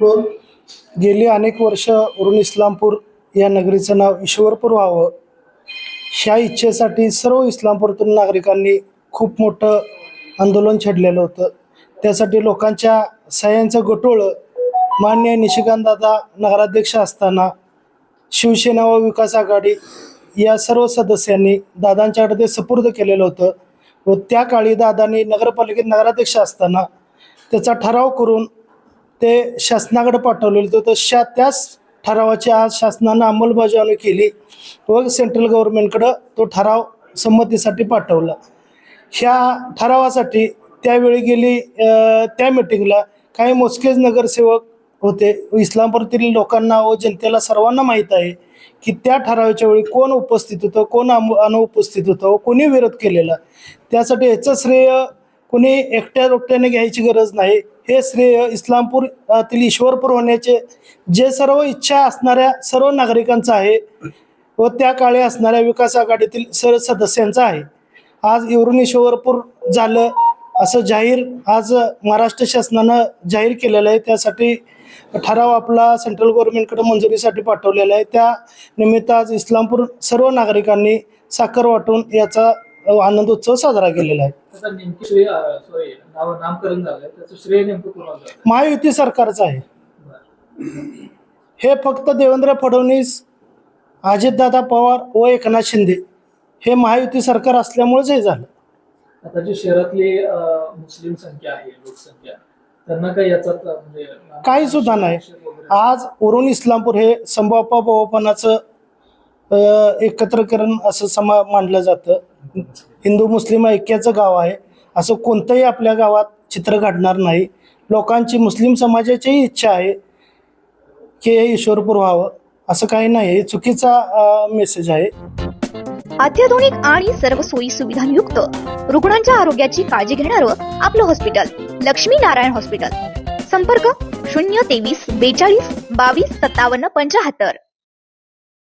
गेली अनेक वर्ष उरून इस्लामपूर या नगरीचं नाव ईश्वरपूर व्हावं ह्या इच्छेसाठी सर्व इस्लामपूरतून नागरिकांनी खूप मोठं आंदोलन छेडलेलं होतं. त्यासाठी लोकांच्या सह्यांचं गटोळं मान्य निशिकांतदादा नगराध्यक्ष असताना शिवसेना व विकास आघाडी या सर्व सदस्यांनी दादांच्याकडे ते सुपूर्द केलेलं होतं व त्या काळी दादांनी नगरपालिकेत नगराध्यक्ष असताना त्याचा ठराव करून ते शासनाकडे पाठवलेलं होतं. तर शा त्याच ठरावाची आज शासनानं अंमलबजावणी केली व सेंट्रल गव्हर्नमेंटकडं तो ठराव संमतीसाठी पाठवला. ह्या ठरावासाठी त्यावेळी गेली त्या मिटिंगला काही मोजकेच नगरसेवक होते. इस्लामपूरतील लोकांना व जनतेला सर्वांना माहीत आहे की त्या ठरावाच्या वेळी कोण उपस्थित होतं कोण अनु अनुपस्थित होतं व कोणी विरोध केलेला. त्यासाठी याचं श्रेय कुणी एकट्या रोपट्याने घ्यायची गरज नाही. हे श्रेय इस्लामपूरतील ईश्वरपूर होण्याचे जे सर्व इच्छा असणाऱ्या सर्व नागरिकांचं आहे व त्या काळी असणाऱ्या विकास आघाडीतील सर्व सदस्यांचं आहे. आज इवरून ईश्वरपूर झालं असं जाहीर आज महाराष्ट्र शासनानं जाहीर केलेलं आहे. त्यासाठी ठराव आपला सेंट्रल गव्हर्नमेंटकडे मंजुरीसाठी पाठवलेला आहे. त्या निमित्त आज इस्लामपूर सर्व नागरिकांनी साखर वाटून याचा अ, आनंद उत्सव साजरा केलेला आहे त्याचा नेमकी श्रेय सॉरी नाव नामकरण झालंय त्याचं श्रेय नेमकं कोणाला जातं? महायुती सरकारचं आहे. हे फक्त देवेंद्र फडणवीस अजितदादा पवार व एकनाथ शिंदे हे महायुती सरकार असल्यामुळेच हे झालं आता जी शहरातली अं, मुस्लिम संख्या आहे लोकसंख्या त्यांना काही याचा म्हणजे काही सुद्धा नाही. वगैरे- आज उरून इस्लामपूर हे संभाप्पा बोवापणाचं अ, एकत्रकरण असं समा मानलं जातं. हिंदू मुस्लिम ऐक्याचं गाव आहे. असं कोणतंही आपल्या गावात चित्र घडणार नाही. लोकांची मुस्लिम समाजाचीही इच्छा आहे की हे ईश्वरपूर व्हावं असं काही नाही हे चुकीचा मेसेज आहे. अत्याधुनिक आणि सर्व सोयी सुविधांयुक्त रुग्णांच्या आरोग्याची काळजी घेणारं आपलं हॉस्पिटल लक्ष्मी नारायण हॉस्पिटल संपर्क शून्य तेवीस बेचाळीस बावीस सत्तावन्न पंचाहत्तर.